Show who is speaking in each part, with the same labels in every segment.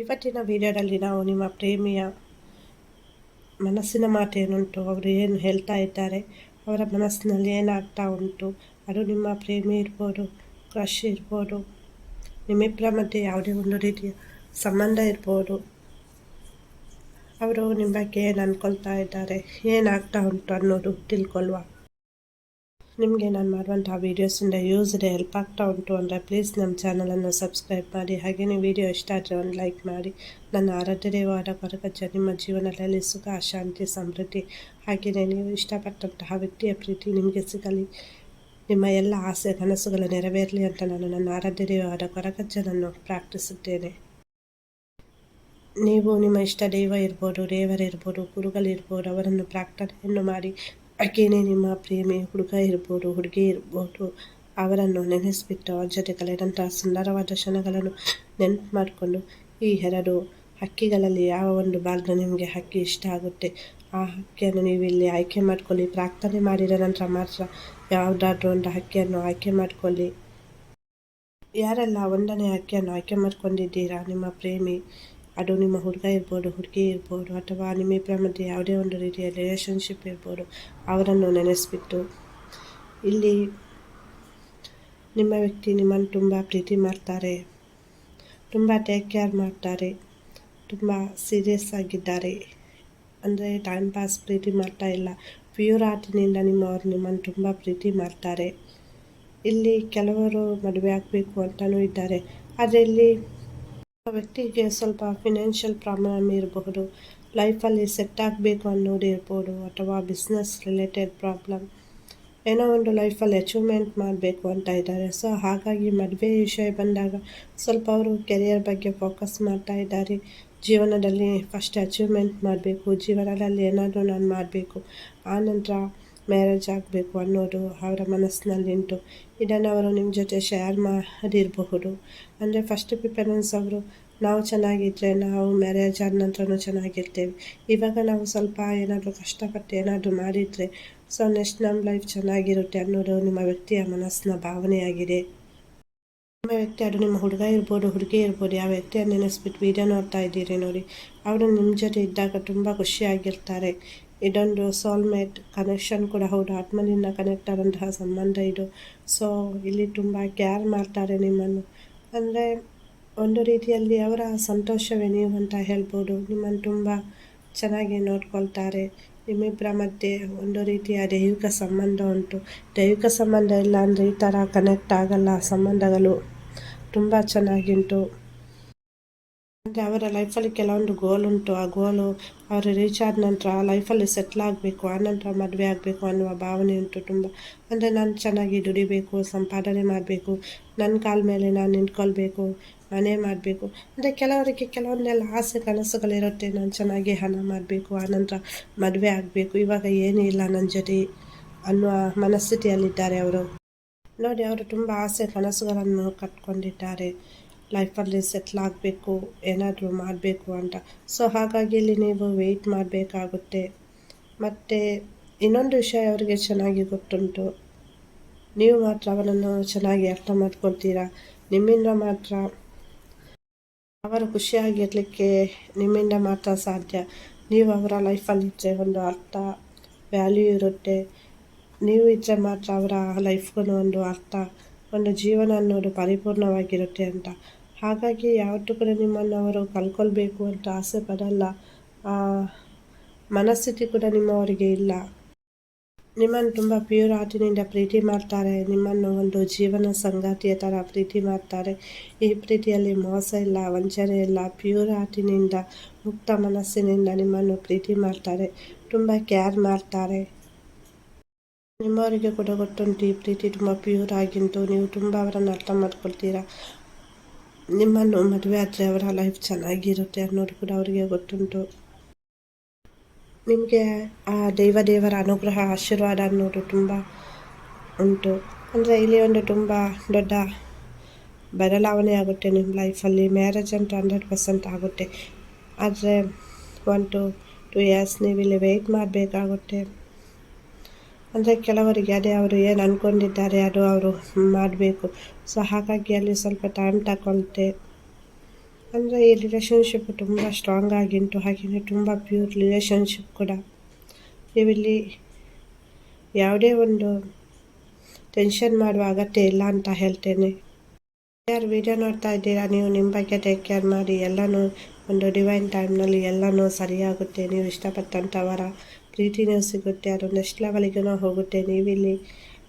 Speaker 1: ಇವತ್ತಿನ ವಿಡಿಯೋದಲ್ಲಿ ನಾವು ನಿಮ್ಮ ಪ್ರೇಮಿಯ ಮನಸ್ಸಿನ ಮಾತೇನುಂಟು, ಅವರು ಏನು ಹೇಳ್ತಾ ಇದ್ದಾರೆ, ಅವರ ಮನಸ್ಸಿನಲ್ಲಿ ಏನಾಗ್ತಾ ಉಂಟು, ಅದು ನಿಮ್ಮ ಪ್ರೇಮಿ ಇರ್ಬೋದು ಕ್ರಶ್ ಇರ್ಬೋದು, ನಿಮ್ಮಿಬ್ಬರ ಮಧ್ಯೆ ಯಾವುದೇ ಒಂದು ರೀತಿಯ ಸಂಬಂಧ ಇರ್ಬೋದು, ಅವರು ನಿಮ್ಮ ಬಗ್ಗೆ ಏನು ಅಂದ್ಕೊಳ್ತಾ ಇದ್ದಾರೆ, ಏನಾಗ್ತಾ ಉಂಟು ಅನ್ನೋದು ತಿಳ್ಕೊಳ್ಳುವ. ನಿಮಗೆ ನಾನು ಮಾಡುವಂಥ ವೀಡಿಯೋಸಿಂದ ಯೂಸ್ ಇದೆ ಹೆಲ್ಪ್ ಆಗ್ತಾ ಉಂಟು ಅಂದರೆ ಪ್ಲೀಸ್ ನಮ್ಮ ಚಾನಲನ್ನು ಸಬ್ಸ್ಕ್ರೈಬ್ ಮಾಡಿ. ಹಾಗೆಯೇ ವಿಡಿಯೋ ಇಷ್ಟ ಆದರೆ ಒಂದು ಲೈಕ್ ಮಾಡಿ. ನನ್ನ ಆರಾಧ್ಯ ಕೊರಗಜ್ಜ ನಿಮ್ಮ ಜೀವನದಲ್ಲಿ ಸುಖ, ಶಾಂತಿ, ಸಮೃದ್ಧಿ. ಹಾಗೆಯೇ ನೀವು ಇಷ್ಟಪಟ್ಟಂತಹ ವ್ಯಕ್ತಿಯ ಪ್ರೀತಿ ನಿಮಗೆ ಸಿಗಲಿ. ನಿಮ್ಮ ಎಲ್ಲ ಆಸೆ ಕನಸುಗಳು ನೆರವೇರಲಿ ಅಂತ ನಾನು ನನ್ನ ಆರಾಧ್ಯ ದೇವಾದ ಕೊರಗಜ್ಜನನ್ನು ಪ್ರಾರ್ಥಿಸುತ್ತೇನೆ. ನೀವು ನಿಮ್ಮ ಇಷ್ಟ ದೈವ ಇರ್ಬೋದು, ದೇವರಿರ್ಬೋದು, ಗುರುಗಳಿರ್ಬೋದು, ಅವರನ್ನು ಪ್ರಾರ್ಥನೆಯನ್ನು ಮಾಡಿ. ಹಾಗೇನೆ ನಿಮ್ಮ ಪ್ರೇಮಿ ಹುಡುಗ ಇರ್ಬೋದು, ಹುಡುಗಿ ಇರ್ಬೋದು. ಅವರನ್ನು ನೆನೆಸಿಬಿಟ್ಟು ಅವ್ರ ಜೊತೆ ಕಳೆದಂತಹ ಸುಂದರವಾದ ಕ್ಷಣಗಳನ್ನು ನೆನಪು ಮಾಡಿಕೊಂಡು ಈ ಎರಡು ಹಕ್ಕಿಗಳಲ್ಲಿ ಯಾವ ಒಂದು ಭಾಗದ ನಿಮಗೆ ಹಕ್ಕಿ ಇಷ್ಟ ಆಗುತ್ತೆ? ಆ ಹಕ್ಕಿಯನ್ನು ನೀವು ಇಲ್ಲಿ ಆಯ್ಕೆ ಮಾಡಿಕೊಳ್ಳಿ. ಪ್ರಾರ್ಥನೆ ಮಾಡಿದ ನಂತರ ಮಾತ್ರ ಯಾವುದಾದ್ರೂ ಒಂದು ಹಕ್ಕಿಯನ್ನು ಆಯ್ಕೆ ಮಾಡಿಕೊಳ್ಳಿ. ಯಾರೆಲ್ಲ ಒಂದನೇ ಹಕ್ಕಿಯನ್ನು ಆಯ್ಕೆ ಮಾಡ್ಕೊಂಡಿದ್ದೀರಾ? ನಿಮ್ಮ ಪ್ರೇಮಿ ಅದು ನಿಮ್ಮ ಹುಡುಗ ಇರ್ಬೋದು ಹುಡುಗಿ ಇರ್ಬೋದು ಅಥವಾ ನಿಮ್ಮಿಬ್ಬರ ಮಧ್ಯೆ ಯಾವುದೇ ಒಂದು ರೀತಿಯ ರಿಲೇಷನ್ಶಿಪ್ ಇರ್ಬೋದು ಅವರನ್ನು ನೆನೆಸ್ಬಿಟ್ಟು ಇಲ್ಲಿ ನಿಮ್ಮ ವ್ಯಕ್ತಿ ನಿಮ್ಮನ್ನು ತುಂಬ ಪ್ರೀತಿ ಮಾಡ್ತಾರೆ ತುಂಬ ಟೇಕ್ ಕೇರ್ ಮಾಡ್ತಾರೆ ತುಂಬ ಸೀರಿಯಸ್ ಆಗಿದ್ದಾರೆ ಅಂದರೆ ಟೈಮ್ ಪಾಸ್ ಪ್ರೀತಿ ಮಾಡ್ತಾ ಇಲ್ಲ ಪ್ಯೂರ್ ಆರ್ಟಿನಿಂದ ನಿಮ್ಮವರು ನಿಮ್ಮನ್ನು ತುಂಬ ಪ್ರೀತಿ ಮಾಡ್ತಾರೆ ಇಲ್ಲಿ ಕೆಲವರು ಮದುವೆ ಆಗಬೇಕು ಅಂತಲೂ ಇದ್ದಾರೆ ಆದರೆ ಇಲ್ಲಿ ವ್ಯಕ್ತಿಗೆ ಸ್ವಲ್ಪ ಫಿನಾನ್ಷಿಯಲ್ ಪ್ರಾಬ್ಲಮ್ ಇರಬಹುದು ಲೈಫಲ್ಲಿ ಸೆಟ್ ಆಗಬೇಕು ಅನ್ನೋದು ಇರ್ಬೋದು ಅಥವಾ ಬಿಸ್ನೆಸ್ ರಿಲೇಟೆಡ್ ಪ್ರಾಬ್ಲಮ್ ಏನೋ ಒಂದು ಲೈಫಲ್ಲಿ ಅಚೀವ್ಮೆಂಟ್ ಮಾಡಬೇಕು ಅಂತ ಇದ್ದಾರೆ. ಸೊ ಹಾಗಾಗಿ ಮದುವೆ ವಿಷಯ ಬಂದಾಗ ಸ್ವಲ್ಪ ಅವರು ಕೆರಿಯರ್ ಬಗ್ಗೆ ಫೋಕಸ್ ಮಾಡ್ತಾ ಇದ್ದಾರೆ. ಜೀವನದಲ್ಲಿ ಫಸ್ಟ್ ಅಚೀವ್ಮೆಂಟ್ ಮಾಡಬೇಕು, ಜೀವನದಲ್ಲಿ ಏನಾದರೂ ನಾನು ಮಾಡಬೇಕು ಆನಂತರ ಮ್ಯಾರೇಜ್ ಆಗಬೇಕು ಅನ್ನೋದು ಅವರ ಮನಸ್ಸಿನಲ್ಲಿ ಉಂಟು. ಇದನ್ನು ಅವರು ನಿಮ್ಮ ಜೊತೆ ಶೇರ್ ಮಾಡಿರಬಹುದು. ಅಂದರೆ ಫಸ್ಟ್ ಪ್ರಿಫರೆನ್ಸ್ ಅವರು ನಾವು ಚೆನ್ನಾಗಿದ್ದರೆ ನಾವು ಮ್ಯಾರೇಜ್ ಆದ ನಂತರನೂ ಚೆನ್ನಾಗಿರ್ತೇವೆ. ಇವಾಗ ನಾವು ಸ್ವಲ್ಪ ಏನಾದರೂ ಕಷ್ಟಪಟ್ಟು ಏನಾದರೂ ಮಾಡಿದರೆ ಸೊ ನೆಕ್ಸ್ಟ್ ನಮ್ಮ ಲೈಫ್ ಚೆನ್ನಾಗಿರುತ್ತೆ ಅನ್ನೋದು ನಿಮ್ಮ ವ್ಯಕ್ತಿಯ ಮನಸ್ಸಿನ ಭಾವನೆಯಾಗಿದೆ ನಿಮ್ಮ ವ್ಯಕ್ತಿ ಅದು ನಿಮ್ಮ ಹುಡುಗ ಇರ್ಬೋದು, ಹುಡುಗಿ ಇರ್ಬೋದು, ಯಾವ ವ್ಯಕ್ತಿಯನ್ನು ನೆನೆಸ್ಬಿಟ್ಟು ವೀಡಿಯೋ ನೋಡ್ತಾ ಇದ್ದೀರಿ ನೋಡಿ. ಅವರು ನಿಮ್ಮ ಜೊತೆ ಇದ್ದಾಗ ತುಂಬ ಖುಷಿಯಾಗಿರ್ತಾರೆ ಇದೊಂದು ಸೋಲ್ಮೇಟ್ ಕನೆಕ್ಷನ್ ಕೂಡ ಹೌದು. ಆತ್ಮನಿಂದ ಕನೆಕ್ಟ್ ಆದಂತಹ ಸಂಬಂಧ ಇದು. ಸೊ ಇಲ್ಲಿ ತುಂಬ ಕೇರ್ ಮಾಡ್ತಾರೆ ನಿಮ್ಮನ್ನು. ಅಂದರೆ ಒಂದು ರೀತಿಯಲ್ಲಿ ಅವರ ಸಂತೋಷವೇ ನೀವು ಅಂತ ಹೇಳ್ಬೋದು. ನಿಮ್ಮನ್ನು ತುಂಬ ಚೆನ್ನಾಗಿ ನೋಡ್ಕೊಳ್ತಾರೆ. ನಿಮ್ಮಿಬ್ಬರ ಮಧ್ಯೆ ಒಂದು ರೀತಿಯ ದೈವಿಕ ಸಂಬಂಧ ಉಂಟು. ದೈವಿಕ ಸಂಬಂಧ ಇಲ್ಲ ಅಂದರೆ ಈ ಥರ ಕನೆಕ್ಟ್ ಆಗಲ್ಲ. ಸಂಬಂಧಗಳು ತುಂಬ ಚೆನ್ನಾಗಿಂಟು ಅಂದರೆ ಅವರ ಲೈಫಲ್ಲಿ ಕೆಲವೊಂದು ಗೋಲ್ ಉಂಟು. ಆ ಗೋಲು ಅವರು ರೀಚ್ ಆದ ನಂತರ ಲೈಫಲ್ಲಿ ಸೆಟ್ಲ್ ಆಗಬೇಕು ಆನಂತರ ಮದುವೆ ಆಗಬೇಕು ಅನ್ನುವ ಭಾವನೆ ಉಂಟು ತುಂಬ. ಅಂದರೆ ನಾನು ಚೆನ್ನಾಗಿ ದುಡಿಬೇಕು, ಸಂಪಾದನೆ ಮಾಡಬೇಕು ನನ್ನ ಕಾಲ ಮೇಲೆ ನಾನು ನಿಂತ್ಕೊಳ್ಬೇಕು, ಮನೆ ಮಾಡಬೇಕು. ಅಂದರೆ ಕೆಲವರಿಗೆ ಕೆಲವೊಂದೆಲ್ಲ ಆಸೆ ಕನಸುಗಳಿರುತ್ತೆ, ನಾನು ಚೆನ್ನಾಗಿ ಹಣ ಮಾಡಬೇಕು ಆನಂತರ ಮದುವೆ ಆಗಬೇಕು, ಇವಾಗ ಏನೂ ಇಲ್ಲ ನನ್ನ ಜೊತೆ ಅನ್ನುವ ಮನಸ್ಥಿತಿಯಲ್ಲಿದ್ದಾರೆ ಅವರು. ನೋಡಿ, ಅವರು ತುಂಬ ಆಸೆ ಕನಸುಗಳನ್ನು ಕಟ್ಕೊಂಡಿದ್ದಾರೆ. ಲೈಫಲ್ಲಿ ಸೆಟ್ಲ್ ಆಗಬೇಕು, ಏನಾದರೂ ಮಾಡಬೇಕು ಅಂತ. ಸೊ, ಹಾಗಾಗಿ ಇಲ್ಲಿ ನೀವು ವೆಯ್ಟ್ ಮಾಡಬೇಕಾಗುತ್ತೆ. ಮತ್ತು ಇನ್ನೊಂದು ವಿಷಯ ಅವರಿಗೆ ಚೆನ್ನಾಗಿ ಗೊತ್ತುಂಟು. ನೀವು ಮಾತ್ರ ಅವರನ್ನು ಚೆನ್ನಾಗಿ ಅರ್ಥ ಮಾಡ್ಕೊಳ್ತೀರಾ? ನಿಮ್ಮಿಂದ ಮಾತ್ರ ಅವರು ಖುಷಿಯಾಗಿರಲಿಕ್ಕೆ ನಿಮ್ಮಿಂದ ಮಾತ್ರ ಸಾಧ್ಯ. ನೀವು ಅವರ ಲೈಫಲ್ಲಿದ್ದರೆ ಒಂದು ಅರ್ಥ ವ್ಯಾಲ್ಯೂ ಇರುತ್ತೆ. ನೀವು ಇದ್ದರೆ ಮಾತ್ರ ಅವರ ಲೈಫ್ಗೂ ಒಂದು ಅರ್ಥ. ಒಂದು ಜೀವನ ಅನ್ನೋದು ಪರಿಪೂರ್ಣವಾಗಿರುತ್ತೆ ಅಂತ. ಹಾಗಾಗಿ ಯಾವತ್ತೂ ಕೂಡ ನಿಮ್ಮನ್ನು ಅವರು ಕಳ್ಕೊಳ್ಬೇಕು ಅಂತ ಆಸೆ ಪಡಲ್ಲ. ಮನಸ್ಥಿತಿ ಕೂಡ ನಿಮ್ಮವರಿಗೆ ಇಲ್ಲ. ನಿಮ್ಮನ್ನು ತುಂಬ ಪ್ಯೂರ್ ಆಟಿನಿಂದ ಪ್ರೀತಿ ಮಾಡ್ತಾರೆ. ನಿಮ್ಮನ್ನು ಒಂದು ಜೀವನ ಸಂಗಾತಿಯ ಥರ ಪ್ರೀತಿ ಮಾಡ್ತಾರೆ. ಈ ಪ್ರೀತಿಯಲ್ಲಿ ಮೋಸ ಇಲ್ಲ, ವಂಚನೆ ಇಲ್ಲ ಪ್ಯೂರ್ ಆಟಿನಿಂದ ಮುಕ್ತ ಮನಸ್ಸಿನಿಂದ ನಿಮ್ಮನ್ನು ಪ್ರೀತಿ ಮಾಡ್ತಾರೆ. ತುಂಬ ಕೇರ್ ಮಾಡ್ತಾರೆ. ನಿಮ್ಮವರಿಗೆ ಕೂಡ ಗೊತ್ತುಂಟು ಈ ಪ್ರೀತಿ ತುಂಬ ಪ್ಯೂರ್ ಆಗಿದ್ದು ನೀವು ತುಂಬ ಅವರನ್ನು ಅರ್ಥ ಮಾಡ್ಕೊಳ್ತೀರಾ? ನಿಮ್ಮನ್ನು ಮದುವೆ ಆದರೆ ಅವರ ಲೈಫ್ ಚೆನ್ನಾಗಿರುತ್ತೆ ಅನ್ನೋದು ಕೂಡ ಅವರಿಗೆ ಗೊತ್ತುಂಟು. ನಿಮಗೆ ಆ ದೈವ ದೇವರ ಅನುಗ್ರಹ, ಆಶೀರ್ವಾದ ಅನ್ನೋದು ತುಂಬ ಉಂಟು. ಅಂದರೆ ಇಲ್ಲಿ ಒಂದು ತುಂಬ ದೊಡ್ಡ ಬದಲಾವಣೆ ಆಗುತ್ತೆ ನಿಮ್ಮ ಲೈಫಲ್ಲಿ ಮ್ಯಾರೇಜ್ ಅಂತ ಹಂಡ್ರೆಡ್ ಪರ್ಸೆಂಟ್ ಆಗುತ್ತೆ. ಆದರೆ ಒನ್ ಟು ಟು ಇಯರ್ಸ್ ನೀವು ಇಲ್ಲಿ ವೆಯ್ಟ್ ಮಾಡಬೇಕಾಗುತ್ತೆ. ಅಂದರೆ ಕೆಲವರಿಗೆ ಅದೇ ಅವರು ಏನು ಅಂದ್ಕೊಂಡಿದ್ದಾರೆ ಅದು ಅವರು ಮಾಡಬೇಕು. ಸೊ ಹಾಗಾಗಿ ಅಲ್ಲಿ ಸ್ವಲ್ಪ ಟೈಮ್ ತಗೊಳ್ತೆ ಅಂದರೆ ಈ ರಿಲೇಷನ್ಶಿಪ್ ತುಂಬ ಸ್ಟ್ರಾಂಗ್ ಆಗಿಂಟು ಹಾಗೆಯೇ ತುಂಬ ಪ್ಯೂರ್ ರಿಲೇಷನ್ಶಿಪ್ ಕೂಡ. ನೀವಿಲ್ಲಿ ಯಾವುದೇ ಒಂದು ಟೆನ್ಷನ್ ಮಾಡುವ ಅಗತ್ಯ ಇಲ್ಲ ಅಂತ ಹೇಳ್ತೇನೆ. ಯಾರು ವಿಡಿಯೋ ನೋಡ್ತಾ ಇದ್ದೀರಾ, ನೀವು ನಿಮ್ಮ ಬಗ್ಗೆ ಟೇಕ್ ಕೇರ್ ಮಾಡಿ, ಎಲ್ಲನೂ ಒಂದು ಡಿವೈನ್ ಟೈಮ್ನಲ್ಲಿ ಎಲ್ಲನೂ ಸರಿಯಾಗುತ್ತೆ. ನೀವು ಇಷ್ಟಪಟ್ಟಂಥವರ ಪ್ರೀತಿನೂ ಸಿಗುತ್ತೆ, ಅದು ನೆಕ್ಸ್ಟ್ ಲೆವೆಲಿಗೂ ಹೋಗುತ್ತೆ, ನೀವಿಲ್ಲಿ.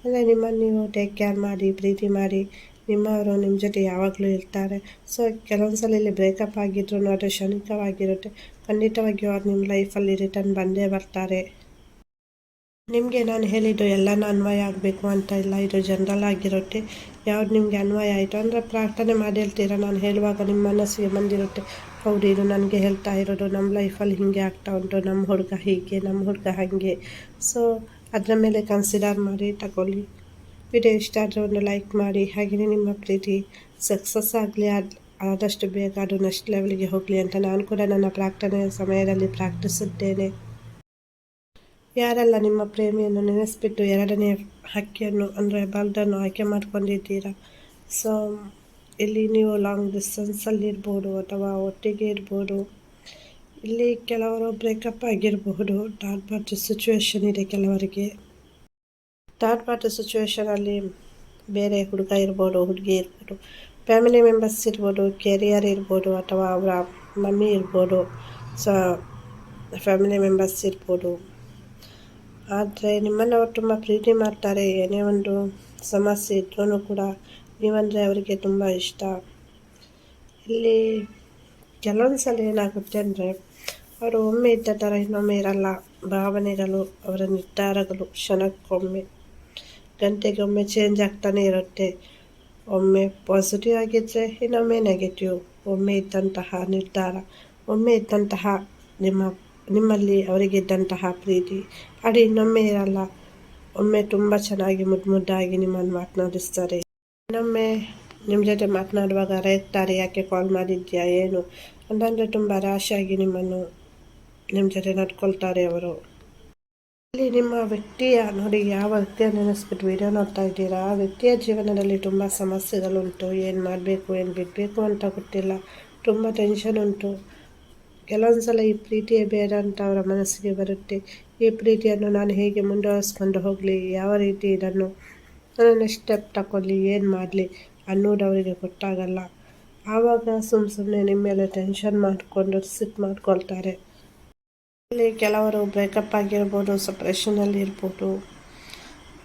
Speaker 1: ಅಂದರೆ ನಿಮ್ಮನ್ನು ನೀವು ಟೇಕ್ ಕೇರ್ ಮಾಡಿ, ಪ್ರೀತಿ ಮಾಡಿ, ನಿಮ್ಮವರು ನಿಮ್ಮ ಜೊತೆ ಯಾವಾಗಲೂ ಇರ್ತಾರೆ. ಸೊ ಕೆಲವೊಂದು ಸಲ ಇಲ್ಲಿ ಬ್ರೇಕಪ್ ಆಗಿದ್ರು ಅದು ಕ್ಷಣಿಕವಾಗಿರುತ್ತೆ. ಖಂಡಿತವಾಗಿಯೂ ಅವ್ರು ನಿಮ್ಮ ಲೈಫಲ್ಲಿ ರಿಟರ್ನ್ ಬಂದೇ ಬರ್ತಾರೆ. ನಿಮಗೆ ನಾನು ಹೇಳಿದ್ದು ಎಲ್ಲನೂ ಅನ್ವಯ ಆಗಬೇಕು ಅಂತ ಇಲ್ಲ, ಇದು ಜನರಲ್ ಆಗಿರುತ್ತೆ. ಯಾವ್ದು ನಿಮಗೆ ಅನ್ವಯ ಆಯಿತು ಅಂದರೆ ಪ್ರಾರ್ಥನೆ ಮಾಡಿರ್ತೀರ, ನಾನು ಹೇಳುವಾಗ ನಿಮ್ಮ ಮನಸ್ಸಿಗೆ ಬಂದಿರುತ್ತೆ. ಹೌದು, ಇದು ನನಗೆ ಹೇಳ್ತಾ ಇರೋದು ನಮ್ಮ ಲೈಫಲ್ಲಿ ಹೀಗೆ ಆಗ್ತಾ ಉಂಟು ನಮ್ಮ ಹುಡುಗ ಹೀಗೆ ನಮ್ಮ ಹುಡುಗ ಹಾಗೆ. ಸೊ ಅದರ ಮೇಲೆ ಕನ್ಸಿಡರ್ ಮಾಡಿ ತಗೊಳ್ಳಿ. ವಿಡಿಯೋ ಇಷ್ಟ ಆದರೆ ಒಂದು ಲೈಕ್ ಮಾಡಿ. ಹಾಗೆಯೇ ನಿಮ್ಮ ಪ್ರೀತಿ ಸಕ್ಸಸ್ ಆಗಲಿ ಅದು ಆದಷ್ಟು ಬೇಗ ಅದು ನೆಕ್ಸ್ಟ್ ಲೆವೆಲ್ಗೆ ಹೋಗಲಿ ಅಂತ ನಾನು ಕೂಡ ನನ್ನ ಪ್ರಾರ್ಥನೆಯ ಸಮಯದಲ್ಲಿ ಪ್ರಾರ್ಥಿಸುತ್ತೇನೆ. ಯಾರೆಲ್ಲ ನಿಮ್ಮ ಪ್ರೇಮಿಯನ್ನು ನೆನೆಸ್ಬಿಟ್ಟು ಎರಡನೇ ಹಕ್ಕಿಯನ್ನು, ಅಂದರೆ ಬಲ್ದನ್ನು ಆಯ್ಕೆ ಮಾಡ್ಕೊಂಡಿದ್ದೀರಾ? ಸೊ ಇಲ್ಲಿ ನೀವು ಲಾಂಗ್ ಡಿಸ್ಟೆನ್ಸಲ್ಲಿ ಇರ್ಬೋದು ಅಥವಾ ಒಟ್ಟಿಗೆ ಇರ್ಬೋದು, ಇಲ್ಲಿ ಕೆಲವರು ಬ್ರೇಕಪ್ ಆಗಿರಬಹುದು ಥರ್ಡ್ ಪಾರ್ಟಿ ಸಿಚುವೇಶನ್ ಇದೆ ಕೆಲವರಿಗೆ. ಥರ್ಡ್ ಪಾರ್ಟಿ ಸಿಚುವೇಶನಲ್ಲಿ ಬೇರೆ ಹುಡುಗ ಇರ್ಬೋದು, ಹುಡುಗಿ ಇರ್ಬೋದು ಫ್ಯಾಮಿಲಿ ಮೆಂಬರ್ಸ್ ಇರ್ಬೋದು ಕೆರಿಯರ್ ಇರ್ಬೋದು ಅಥವಾ ಅವರ ಮಮ್ಮಿ ಇರ್ಬೋದು ಸೊ ಫ್ಯಾಮಿಲಿ ಮೆಂಬರ್ಸ್ ಇರ್ಬೋದು. ಆದರೆ ನಿಮ್ಮನ್ನು ಅವರು ತುಂಬ ಪ್ರೀತಿ ಮಾಡ್ತಾರೆ, ಏನೇ ಒಂದು ಸಮಸ್ಯೆ ಇದ್ರೂ ಕೂಡ ನೀವಂದರೆ ಅವರಿಗೆ ತುಂಬ ಇಷ್ಟ. ಇಲ್ಲಿ ಕೆಲವೊಂದು ಸಲ ಏನಾಗುತ್ತೆ ಅಂದರೆ, ಅವರು ಒಮ್ಮೆ ಇದ್ದ ಥರ ಇನ್ನೊಮ್ಮೆ ಇರಲ್ಲ. ಭಾವನೆಗಳು ಅವರ ನಿರ್ಧಾರಗಳು ಕ್ಷಣಕ್ಕೊಮ್ಮೆ ಗಂಟೆಗೊಮ್ಮೆ ಚೇಂಜ್ ಆಗ್ತಾನೆ ಇರುತ್ತೆ. ಒಮ್ಮೆ ಪಾಸಿಟಿವ್ ಆಗಿದ್ದರೆ ಇನ್ನೊಮ್ಮೆ ನೆಗೆಟಿವ್ ಒಮ್ಮೆ ಇದ್ದಂತಹ ನಿರ್ಧಾರ, ಒಮ್ಮೆ ಇದ್ದಂತಹ ನಿಮ್ಮ, ನಿಮ್ಮಲ್ಲಿ ಅವರಿಗಿದ್ದಂತಹ ಪ್ರೀತಿ. ಅದು ಇನ್ನೊಮ್ಮೆ ಇರಲ್ಲ. ಒಮ್ಮೆ ತುಂಬ ಚೆನ್ನಾಗಿ ಮುದ್ದು ಮುದ್ದಾಗಿ ನಿಮ್ಮನ್ನು ಮಾತನಾಡಿಸ್ತಾರೆ. ಇನ್ನೊಮ್ಮೆ ನಿಮ್ಮ ಜೊತೆ ಮಾತನಾಡುವಾಗ ಅರೆಯುತ್ತಾರೆ ಯಾಕೆ ಕಾಲ್ ಮಾಡಿದ್ಯಾ, ಏನು? ಅಂತಂದರೆ ತುಂಬ ರಾಶಿಯಾಗಿ ನಿಮ್ಮನ್ನು ನಿಮ್ಮ ಜೊತೆ ನಡ್ಕೊಳ್ತಾರೆ ಅವರು. ಇಲ್ಲಿ ನಿಮ್ಮ ವ್ಯಕ್ತಿಯ ನೋಡಿ ಯಾವ ವ್ಯಕ್ತಿಯ ನೆನೆಸ್ಬಿಟ್ಟು ವಿಡಿಯೋ ನೋಡ್ತಾ ಇದ್ದೀರಾ? ಆ ವ್ಯಕ್ತಿಯ ಜೀವನದಲ್ಲಿ ತುಂಬ ಸಮಸ್ಯೆಗಳುಂಟು. ಏನು ಮಾಡಬೇಕು, ಏನು ಬಿಡಬೇಕು ಅಂತ ಗೊತ್ತಿಲ್ಲ. ತುಂಬ ಟೆನ್ಷನ್ ಉಂಟು. ಕೆಲವೊಂದು ಸಲ ಈ ಪ್ರೀತಿಯೇ ಬೇಡ ಅಂತ ಅವರ ಮನಸ್ಸಿಗೆ ಬರುತ್ತೆ. ಈ ಪ್ರೀತಿಯನ್ನು ನಾನು ಹೇಗೆ ಮುಂದುವರಿಸ್ಕೊಂಡು ಹೋಗಲಿ? ಯಾವ ರೀತಿ ಇದನ್ನು ನಾನು ನೆಕ್ಸ್ಟ್ ಸ್ಟೆಪ್ ತಗೊಳ್ಳಿ ಏನು ಮಾಡಲಿ ಅನ್ನೋದು ಅವರಿಗೆ ಗೊತ್ತಾಗಲ್ಲ. ಆವಾಗ ಸುಮ್ಮ ಸುಮ್ಮನೆ ನಿಮ್ಮ ಮೇಲೆ ಟೆನ್ಷನ್ ಮಾಡಿಕೊಂಡು ಸಿಟ್ ಮಾಡ್ಕೊಳ್ತಾರೆ. ಇಲ್ಲಿ ಕೆಲವರು ಬ್ರೇಕಪ್ ಆಗಿರ್ಬೋದು ಸಪ್ರೇಷನಲ್ಲಿ ಇರ್ಬೋದು.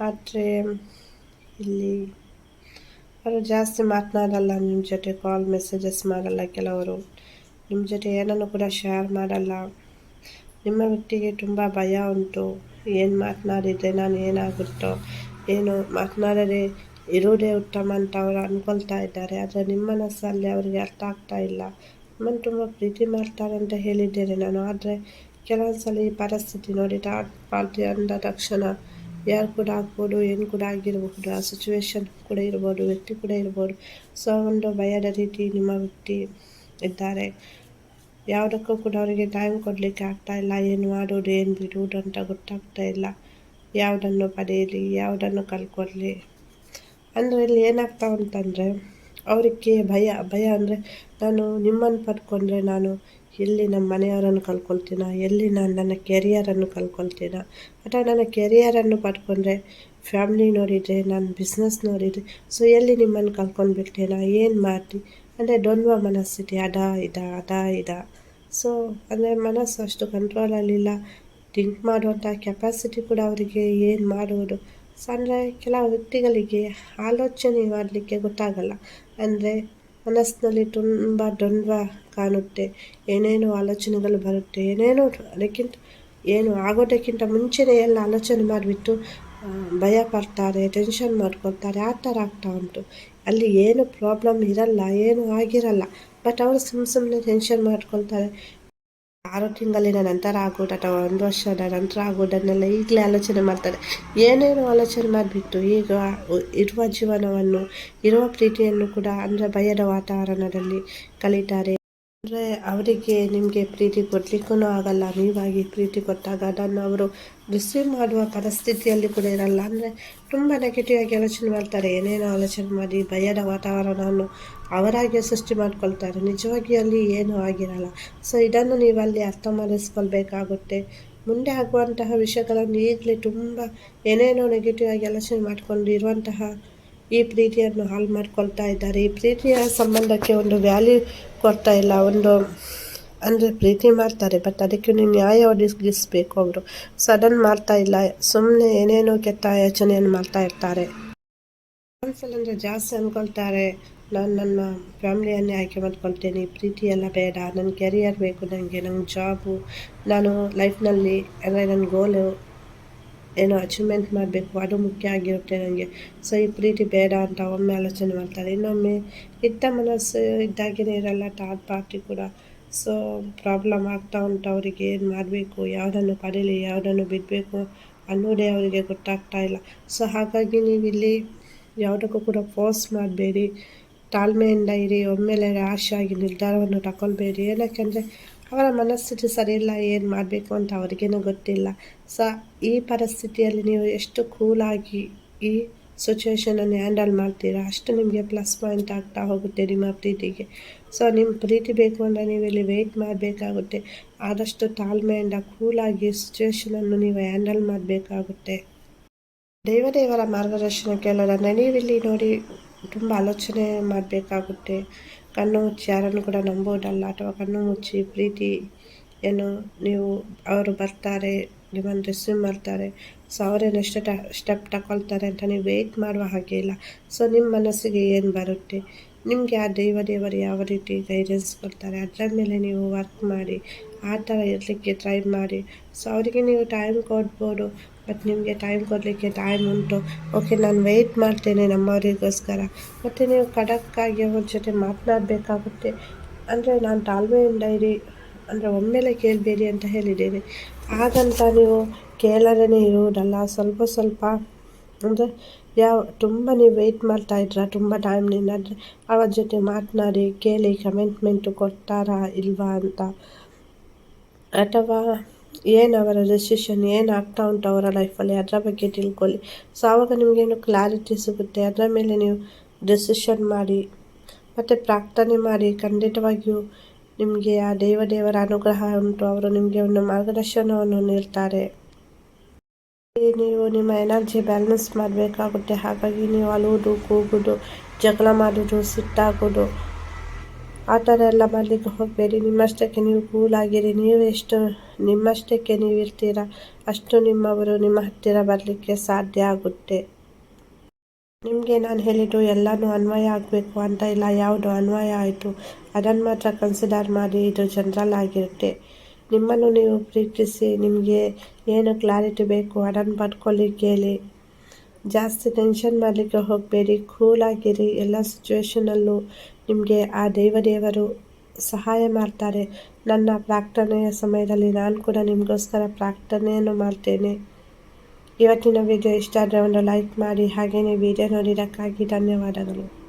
Speaker 1: ಆದರೆ ಇಲ್ಲಿ ಅವರು ಜಾಸ್ತಿ ಮಾತನಾಡಲ್ಲ ನಿಮ್ಮ ಜೊತೆ ಕಾಲ್ ಮೆಸೇಜಸ್ ಮಾಡಲ್ಲ ಕೆಲವರು. ನಿಮ್ಮ ಜೊತೆ ಏನನ್ನು ಕೂಡ ಶೇರ್ ಮಾಡಲ್ಲ. ನಿಮ್ಮ ವ್ಯಕ್ತಿಗೆ ತುಂಬ ಭಯ ಉಂಟು. ಏನು ಮಾತನಾಡಿದರೆ ನಾನು ಏನಾಗುತ್ತೋ. ಏನು ಮಾತನಾಡದೆ ಇರುವುದೇ ಉತ್ತಮ ಅಂತ ಅವರು ಅಂದ್ಕೊಳ್ತಾ ಇದ್ದಾರೆ. ಆದರೆ ನಿಮ್ಮ ಮನಸ್ಸಲ್ಲಿ ಅವರಿಗೆ ಅರ್ಥ ಆಗ್ತಾ ಇಲ್ಲ. ನಿಮ್ಮನ್ನು ತುಂಬ ಪ್ರೀತಿ ಮಾಡ್ತಾರೆ ಅಂತ ಹೇಳಿದ್ದೇನೆ ನಾನು. ಆದರೆ ಕೆಲವೊಂದು ಸಲ ಈ ಪರಿಸ್ಥಿತಿ ನೋಡಿ ಥರ್ಡ್ ಪಾರ್ಟಿ ಅಂದ ತಕ್ಷಣ ಯಾರು ಕೂಡ ಆಗ್ಬೋದು, ಏನು ಕೂಡ ಆಗಿರಬಹುದು, ಆ ಸಿಚುವೇಶನ್ ಕೂಡ ಇರ್ಬೋದು, ವ್ಯಕ್ತಿ ಕೂಡ ಇರ್ಬೋದು. ಸೊ ಒಂದು ಭಯದ ರೀತಿ ನಿಮ್ಮ ವ್ಯಕ್ತಿ ಇದ್ದಾರೆ. ಯಾವುದಕ್ಕೂ ಕೂಡ ಅವರಿಗೆ ಟೈಮ್ ಕೊಡಲಿಕ್ಕೆ ಆಗ್ತಾ ಇಲ್ಲ. ಏನು ಮಾಡೋದು ಏನು ಬಿಡುವುದು ಅಂತ ಗೊತ್ತಾಗ್ತಾ ಇಲ್ಲ. ಯಾವುದನ್ನು ಪಡೆಯಲಿ, ಯಾವುದನ್ನು ಕಲ್ಕೊಳ್ಳಿ ಅಂದರೆ ಇಲ್ಲಿ ಏನಾಗ್ತಾ ಅಂತಂದರೆ ಅವರಿಗೆ ಭಯ ಭಯ ಅಂದರೆ ನಾನು ನಿಮ್ಮನ್ನು ಪಡ್ಕೊಂಡ್ರೆ ನಾನು ಎಲ್ಲಿ ನಮ್ಮ ಮನೆಯವರನ್ನು ಕಲ್ಕೊಳ್ತೀನ, ಎಲ್ಲಿ ನಾನು ನನ್ನ ಕೆರಿಯರನ್ನು ಕಲ್ಕೊಳ್ತೀನ? ಅಥವಾ ನನ್ನ ಕೆರಿಯರನ್ನು ಪಡ್ಕೊಂಡ್ರೆ ಫ್ಯಾಮ್ಲಿ ನೋಡಿದರೆ ನಾನು ಬಿಸ್ನೆಸ್ ನೋಡಿದರೆ, ಸೊ ಎಲ್ಲಿ ನಿಮ್ಮನ್ನು ಬಿಡ್ತೇನಾ, ಏನು ಮಾಡಿ ಅಂದರೆ ಡೊನ್ವ ಮನಸ್ಥಿತಿ, ಅದ ಇದ ಅದ ಇದ. ಸೊ ಅಂದರೆ ಮನಸ್ಸು ಅಷ್ಟು ಕಂಟ್ರೋಲಲ್ಲಿಲ್ಲ ಥಿಂಕ್ ಮಾಡುವಂಥ ಕೆಪಾಸಿಟಿ ಕೂಡ ಅವರಿಗೆ ಏನು ಮಾಡುವುದು? ಅಂದರೆ ಕೆಲವು ವ್ಯಕ್ತಿಗಳಿಗೆ ಆಲೋಚನೆ ಮಾಡಲಿಕ್ಕೆ ಗೊತ್ತಾಗಲ್ಲ. ಅಂದರೆ ಮನಸ್ಸಿನಲ್ಲಿ ತುಂಬ ದ್ವಂದ್ವ ಕಾಣುತ್ತೆ. ಏನೇನೋ ಆಲೋಚನೆಗಳು ಬರುತ್ತೆ, ಏನೇನೋ ಅದಕ್ಕಿಂತ ಏನು ಆಗೋದಕ್ಕಿಂತ ಮುಂಚೆನೇ ಎಲ್ಲ ಆಲೋಚನೆ ಮಾಡಿಬಿಟ್ಟು ಭಯ ಪಡ್ತಾರೆ ಟೆನ್ಷನ್ ಮಾಡ್ಕೊಳ್ತಾರೆ, ಆ ಥರ ಆಗ್ತಾ ಉಂಟು. ಅಲ್ಲಿ ಏನು ಪ್ರಾಬ್ಲಮ್ ಇರಲ್ಲ, ಏನು ಆಗಿರಲ್ಲ. ಬಟ್ ಅವರು ಸುಮ್ಮ ಸುಮ್ಮನೆ ಟೆನ್ಷನ್ ಮಾಡ್ಕೊಳ್ತಾರೆ. ಆರು ತಿಂಗಳಿನ ನಂತರ ಆಗೋದು ಅಥವಾ ಒಂದು ವರ್ಷದ ನಂತರ ಆಗೋದನ್ನೆಲ್ಲ ಈಗಲೇ ಆಲೋಚನೆ ಮಾಡ್ತಾರೆ. ಏನೇನೋ ಆಲೋಚನೆ ಮಾಡಿಬಿಟ್ಟು ಈಗ ಇರುವ ಜೀವನವನ್ನು, ಇರುವ ಪ್ರೀತಿಯನ್ನು ಕೂಡ ಅಂದರೆ ಭಯದ ವಾತಾವರಣದಲ್ಲಿ ಕಳೀತಾರೆ. ಅಂದರೆ ಅವರಿಗೆ ನಿಮಗೆ ಪ್ರೀತಿ ಕೊಡ್ಲಿಕ್ಕೂ ಆಗಲ್ಲ. ನೀವಾಗಿ ಪ್ರೀತಿ ಕೊಟ್ಟಾಗ ಅದನ್ನು ಅವರು ರಿಸೀವ್ ಮಾಡುವ ಪರಿಸ್ಥಿತಿಯಲ್ಲಿ ಕೂಡ ಇರಲ್ಲ. ಅಂದರೆ ತುಂಬ ನೆಗೆಟಿವ್ ಆಗಿ ಆಲೋಚನೆ ಮಾಡ್ತಾರೆ. ಏನೇನೋ ಆಲೋಚನೆ ಮಾಡಿ ಭಯದ ವಾತಾವರಣವನ್ನು ಅವರಾಗೆ ಸೃಷ್ಟಿ ಮಾಡ್ಕೊಳ್ತಾರೆ. ನಿಜವಾಗಿ ಅಲ್ಲಿ ಏನೂ ಆಗಿರಲ್ಲ. ಸೊ ಇದನ್ನು ನೀವು ಅಲ್ಲಿ ಅರ್ಥ ಮಾಡಿಸ್ಕೊಳ್ಬೇಕಾಗುತ್ತೆ ಮುಂದೆ ಆಗುವಂತಹ ವಿಷಯಗಳನ್ನು ಈಗಲೇ ತುಂಬ ಏನೇನೋ ನೆಗೆಟಿವ್ ಆಗಿ ಆಲೋಚನೆ ಮಾಡಿಕೊಂಡು ಇರುವಂತಹ ಈ ಪ್ರೀತಿಯನ್ನು ಹಾಳು ಮಾಡ್ಕೊಳ್ತಾ ಇದ್ದಾರೆ. ಈ ಪ್ರೀತಿಯ ಸಂಬಂಧಕ್ಕೆ ಒಂದು ವ್ಯಾಲ್ಯೂ ಕೊಡ್ತಾ ಇಲ್ಲ. ಒಂದು, ಅಂದರೆ ಪ್ರೀತಿ ಮಾಡ್ತಾರೆ ಬಟ್ ಅದಕ್ಕೆ ನೀವು ನ್ಯಾಯ ಒದಗಿಸ್ಬೇಕು ಅವರು. ಸಡನ್ ಮಾಡ್ತಾ ಇಲ್ಲ. ಸುಮ್ಮನೆ ಏನೇನೋ ಕೆಟ್ಟ ಯೋಚನೆಯನ್ನು ಮಾಡ್ತಾ ಇರ್ತಾರೆ. ಅಂದರೆ ಜಾಸ್ತಿ ಅಂದ್ಕೊಳ್ತಾರೆ ನಾನು ನನ್ನ ಫ್ಯಾಮಿಲಿಯನ್ನೇ ಆಯ್ಕೆ ಮಾಡ್ಕೊಳ್ತೇನೆ. ಪ್ರೀತಿ ಎಲ್ಲ ಬೇಡ. ನನ್ನ ಕೆರಿಯರ್ ಬೇಕು ನನಗೆ ನನ್ನ ಜಾಬು ನಾನು ಲೈಫ್ನಲ್ಲಿ ಅಂದರೆ ನನ್ನ ಗೋಲು ಏನೋ ಅಚೀವ್ಮೆಂಟ್ ಮಾಡಬೇಕು, ಅದು ಮುಖ್ಯ ಆಗಿರುತ್ತೆ ನನಗೆ ಸೊ ಈ ಪ್ರೀತಿ ಬೇಡ ಅಂತ ಒಮ್ಮೆ ಆಲೋಚನೆ ಮಾಡ್ತಾರೆ. ಇನ್ನೊಮ್ಮೆ ಇತ್ತ ಮನಸ್ಸು ಇದ್ದಾಗೇ ಇರಲ್ಲ ಥರ್ಡ್ ಪಾರ್ಟಿ ಕೂಡ. ಸೊ ಪ್ರಾಬ್ಲಮ್ ಆಗ್ತಾ ಉಂಟು ಅವರಿಗೆ, ಏನು ಮಾಡಬೇಕು, ಯಾವುದನ್ನು ಪಡೀಲಿ, ಯಾವುದನ್ನು ಬಿಡಬೇಕು ಅನ್ನೋದೇ ಅವರಿಗೆ ಗೊತ್ತಾಗ್ತಾ ಇಲ್ಲ. ಸೊ ಹಾಗಾಗಿ ನೀವಿಲ್ಲಿ ಯಾವುದಕ್ಕೂ ಕೂಡ ಫೋರ್ಸ್ ಮಾಡಬೇಡಿ. ತಾಳ್ಮೆಯಿಂದ ಇರಿ, ಒಮ್ಮೆಲೆ ರ್ಯಾಶ್ ನಿರ್ಧಾರವನ್ನು ತಗೊಳ್ಬೇಡಿ ಏನಕ್ಕೆಂದರೆ ಅವರ ಮನಸ್ಥಿತಿ ಸರಿಯಿಲ್ಲ ಏನು ಮಾಡಬೇಕು ಅಂತ ಅವರಿಗೇನೂ ಗೊತ್ತಿಲ್ಲ. ಸ, ಈ ಪರಿಸ್ಥಿತಿಯಲ್ಲಿ ನೀವು ಎಷ್ಟು ಕೂಲಾಗಿ ಈ ಸಿಚುವೇಶನನ್ನು ಹ್ಯಾಂಡಲ್ ಮಾಡ್ತೀರಾ? ಅಷ್ಟು ನಿಮಗೆ ಪ್ಲಸ್ ಪಾಯಿಂಟ್ ಆಗ್ತಾ ಹೋಗುತ್ತೆ ನಿಮ್ಮ ಪ್ರೀತಿಗೆ. ಸೊ ನಿಮ್ಮ ಪ್ರೀತಿ ಬೇಕು ಅಂದರೆ ನೀವು ಇಲ್ಲಿ ವೆಯ್ಟ್ ಮಾಡಬೇಕಾಗುತ್ತೆ. ಆದಷ್ಟು ತಾಳ್ಮೆಯಿಂದ ಕೂಲಾಗಿ ಸಿಚುವೇಶನನ್ನು ನೀವು ಹ್ಯಾಂಡಲ್ ಮಾಡಬೇಕಾಗುತ್ತೆ. ದೇವದೇವರ ಮಾರ್ಗದರ್ಶನ ಕೇಳೋದಂದರೆ ನೀವಿಲ್ಲಿ ನೋಡಿ ತುಂಬ ಆಲೋಚನೆ ಮಾಡಬೇಕಾಗುತ್ತೆ. ಕಣ್ಣು ಮುಚ್ಚಿ, ಯಾರನ್ನು ಕೂಡ ನಂಬೋದಲ್ಲ ಅಥವಾ ಕಣ್ಣು ಮುಚ್ಚಿ, ಪ್ರೀತಿ ಏನು ನೀವು, ಅವರು ಬರ್ತಾರೆ, ನಿಮ್ಮನ್ನು ರಿಸೀವ್ ಮಾಡ್ತಾರೆ. ಸೊ ಅವರೇನು ಎಷ್ಟು ಟ ಸ್ಟೆಪ್ ತಗೊಳ್ತಾರೆ ಅಂತ ನೀವು ವೆಯ್ಟ್ ಮಾಡುವ ಹಾಗೆ ಇಲ್ಲ. ಸೊ, ನಿಮ್ಮ ಮನಸ್ಸಿಗೆ ಏನು ಬರುತ್ತೆ? ನಿಮಗೆ ಆ ದೈವ ದೇವರು ಯಾವ ರೀತಿ ಗೈಡೆನ್ಸ್ ಕೊಡ್ತಾರೆ? ಅದರ ಮೇಲೆ ನೀವು ವರ್ಕ್ ಮಾಡಿ, ಆ ಥರ ಇರಲಿಕ್ಕೆ ಟ್ರೈ ಮಾಡಿ. ಸೊ, ಅವರಿಗೆ ನೀವು ಟೈಮ್ ಕೊಡ್ಬೋದು. ಬಟ್ ನಿಮಗೆ ಟೈಮ್ ಕೊಡಲಿಕ್ಕೆ ಟೈಮ್ ಉಂಟು. ಓಕೆ ನಾನು ವೆಯ್ಟ್ ಮಾಡ್ತೇನೆ ನಮ್ಮವರಿಗೋಸ್ಕರ. ಮತ್ತು ನೀವು ಖಡಕ್ಕಾಗಿ ಅವ್ರ ಜೊತೆ ಮಾತನಾಡಬೇಕಾಗುತ್ತೆ. ಅಂದರೆ ನಾನು ತಾಳ್ಮೆಯಿಂದ ಇರಿ, ಅಂದರೆ ಒಮ್ಮೆಲೆ ಕೇಳಬೇಡಿ ಅಂತ ಹೇಳಿದ್ದೇನೆ. ಹಾಗಂತ ನೀವು ಕೇಳದೇ ಇರುವುದಲ್ಲ, ಸ್ವಲ್ಪ ಸ್ವಲ್ಪ. ಅಂದರೆ ಯಾವ, ತುಂಬ ನೀವು ವೆಯ್ಟ್ ಮಾಡ್ತಾ ಇದ್ದೀರಾ ತುಂಬ ಟೈಮ್ನಿಂದ ಅಂದರೆ ಅವರ ಜೊತೆ ಮಾತನಾಡಿ, ಕೇಳಿ ಕಮೆಂಟ್ಮೆಂಟು ಕೊಡ್ತಾರಾ ಇಲ್ವಾ ಅಂತ. ಅಥವಾ ಏನು ಅವರ ಡಿಸಿಷನ್ ಏನು ಆಗ್ತಾ ಉಂಟು ಅವರ ಲೈಫಲ್ಲಿ ಅದರ ಬಗ್ಗೆ ತಿಳ್ಕೊಳ್ಳಿ. ಸೊ ಆವಾಗ ನಿಮಗೇನು ಕ್ಲಾರಿಟಿ ಸಿಗುತ್ತೆ? ಅದರ ಮೇಲೆ ನೀವು ಡಿಸಿಷನ್ ಮಾಡಿ, ಮತ್ತು ಪ್ರಾರ್ಥನೆ ಮಾಡಿ, ಖಂಡಿತವಾಗಿಯೂ ನಿಮಗೆ ಆ ದೇವದೇವರ ಅನುಗ್ರಹ ಉಂಟು. ಅವರು ನಿಮಗೆ ಒಂದು ಮಾರ್ಗದರ್ಶನವನ್ನು ನೀಡ್ತಾರೆ. ನೀವು ನಿಮ್ಮ ಎನರ್ಜಿ ಬ್ಯಾಲೆನ್ಸ್ ಮಾಡಬೇಕಾಗುತ್ತೆ. ಹಾಗಾಗಿ ನೀವು ಅಲುವುದು ಕೂಗುದು ಜಗಳ ಮಾಡೋದು ಸಿಟ್ಟಾಗೋದು ಆ ಥರ ಎಲ್ಲ ಮಾಡಲಿಕ್ಕೆ ಹೋಗಬೇಡಿ. ನಿಮ್ಮಷ್ಟಕ್ಕೆ ನೀವು ಕೂಲಾಗಿರಿ ನೀವು ಎಷ್ಟು, ನಿಮ್ಮಷ್ಟಕ್ಕೆ ನೀವು ಇರ್ತೀರ, ಅಷ್ಟು ನಿಮ್ಮವರು ನಿಮ್ಮ ಹತ್ತಿರ ಬರಲಿಕ್ಕೆ ಸಾಧ್ಯ ಆಗುತ್ತೆ. ನಿಮಗೆ ನಾನು ಹೇಳಿದ್ದು ಎಲ್ಲನೂ ಅನ್ವಯ ಆಗಬೇಕು ಅಂತ ಇಲ್ಲ, ಯಾವುದು ಅನ್ವಯ ಆಯಿತು ಅದನ್ನು ಮಾತ್ರ ಕನ್ಸಿಡರ್ ಮಾಡಿ ಇದು ಜನರಲ್ ಆಗಿರುತ್ತೆ. ನಿಮ್ಮನ್ನು ನೀವು ಪ್ರೀತಿಸಿ, ನಿಮಗೆ ಏನು ಕ್ಲಾರಿಟಿ ಬೇಕು ಅದನ್ನು ಪಡ್ಕೊಳ್ಳಿ, ಕೇಳಿ. ಜಾಸ್ತಿ ಟೆನ್ಷನ್ ಮಾಡಲಿಕ್ಕೆ ಹೋಗಬೇಡಿ ಕೂಲಾಗಿರಿ ಎಲ್ಲ ಸಿಚುವೇಶನಲ್ಲೂ ನಿಮಗೆ ಆ ದೇವದೇವರು ಸಹಾಯ ಮಾಡ್ತಾರೆ. ನನ್ನ ಪ್ರಾರ್ಥನೆಯ ಸಮಯದಲ್ಲಿ ನಾನು ಕೂಡ ನಿಮಗೋಸ್ಕರ ಪ್ರಾರ್ಥನೆಯನ್ನು ಮಾಡ್ತೇನೆ. ಇವತ್ತಿನ ವಿಡಿಯೋ ಇಷ್ಟ ಆದರೆ ಒಂದು ಲೈಕ್ ಮಾಡಿ ಹಾಗೆಯೇ ವಿಡಿಯೋ ನೋಡಿದ್ದಕ್ಕಾಗಿ ಧನ್ಯವಾದಗಳು.